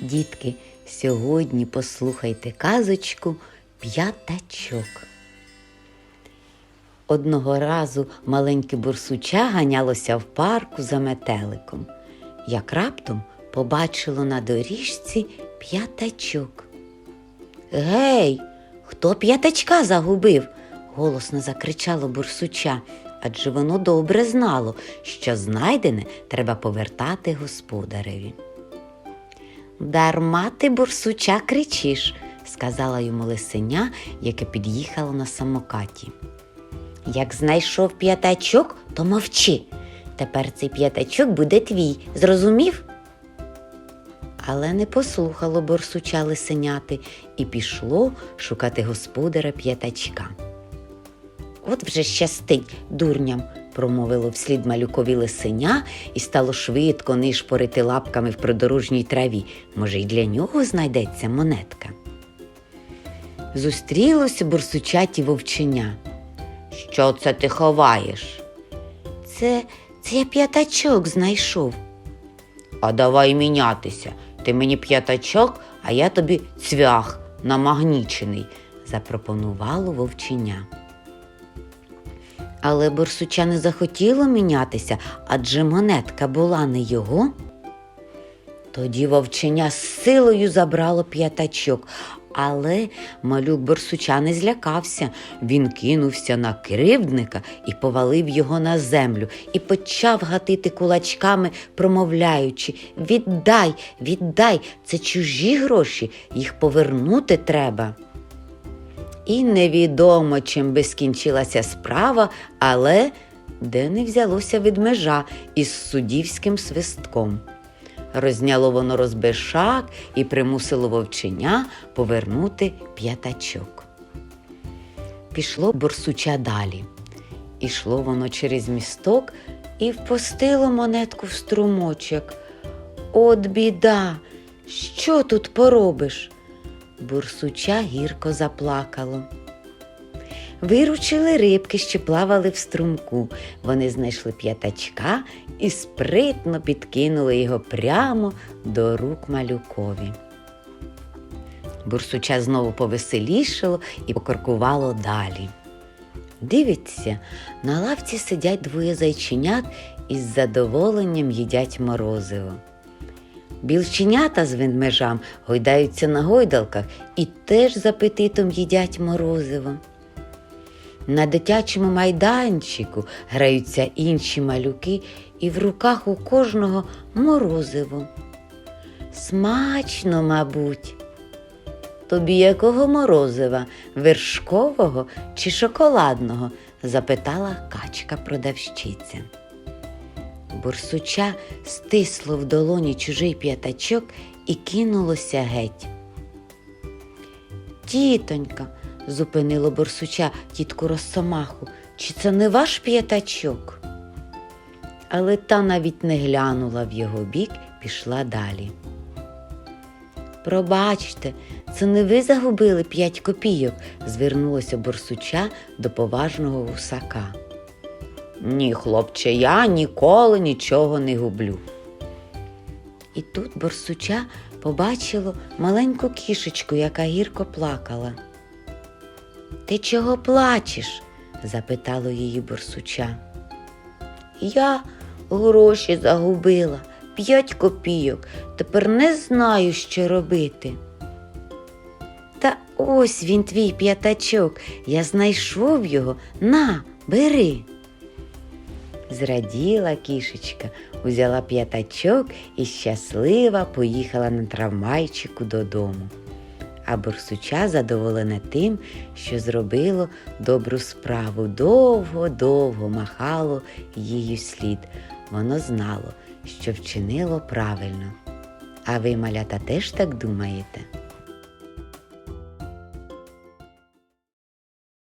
Дітки, сьогодні послухайте казочку П'ятачок. Одного разу маленьке бурсуча ганялося в парку за метеликом, як раптом побачило на доріжці п'ятачок. Гей, хто п'ятачка загубив? голосно закричало бурсуча, адже воно добре знало, що знайдене треба повертати господареві. Дарма ти, бурсуча, кричиш, сказала йому лисеня, яке під'їхало на самокаті. Як знайшов п'ятачок, то мовчи. Тепер цей п'ятачок буде твій, зрозумів? Але не послухало борсуча лисеняти і пішло шукати господаря п'ятачка. От вже щастить дурням, промовило вслід малюкові лисеня і стало швидко нишпорити лапками в придорожній траві. Може, й для нього знайдеться монетка. Зустрілося бурсучаті вовченя. Що це ти ховаєш? Це, це я п'ятачок знайшов. А давай мінятися. Ти мені п'ятачок, а я тобі цвях намагнічений, запропонувало вовченя. Але борсуча не захотіло мінятися, адже монетка була не його. Тоді вовченя з силою забрало п'ятачок, але малюк борсуча не злякався. Він кинувся на кривдника і повалив його на землю, і почав гатити кулачками, промовляючи Віддай, віддай, це чужі гроші, їх повернути треба. І невідомо, чим би скінчилася справа, але де не взялося ведмежа із суддівським свистком. Розняло воно розбишак і примусило вовченя повернути п'ятачок. Пішло борсуча далі. Ішло воно через місток і впустило монетку в струмочок. От біда! Що тут поробиш? Бурсуча гірко заплакало. Виручили рибки, що плавали в струмку. Вони знайшли п'ятачка і спритно підкинули його прямо до рук малюкові. Бурсуча знову повеселішало і покоркувало далі. Дивиться, на лавці сидять двоє зайченят і з задоволенням їдять морозиво. Білченята з ведмежам гойдаються на гойдалках і теж з апетитом їдять морозиво. На дитячому майданчику граються інші малюки, і в руках у кожного морозиво. Смачно, мабуть. Тобі якого морозива, вершкового чи шоколадного? запитала качка продавщиця. Бурсуча стисло в долоні чужий п'ятачок і кинулося геть. Тітонька, зупинило борсуча тітку Росомаху, чи це не ваш п'ятачок? Але та навіть не глянула в його бік, пішла далі. Пробачте, це не ви загубили п'ять копійок, звернулося борсуча до поважного гусака. Ні, хлопче, я ніколи нічого не гублю. І тут борсуча побачило маленьку кішечку, яка гірко плакала. Ти чого плачеш? запитало її борсуча. Я гроші загубила, п'ять копійок, тепер не знаю, що робити. Та ось він твій п'ятачок, я знайшов його. На, бери. Зраділа кішечка, узяла п'ятачок і щаслива поїхала на трамвайчику додому. А борсуча задоволене тим, що зробило добру справу, довго-довго махало її слід. Воно знало, що вчинило правильно. А ви, малята, теж так думаєте?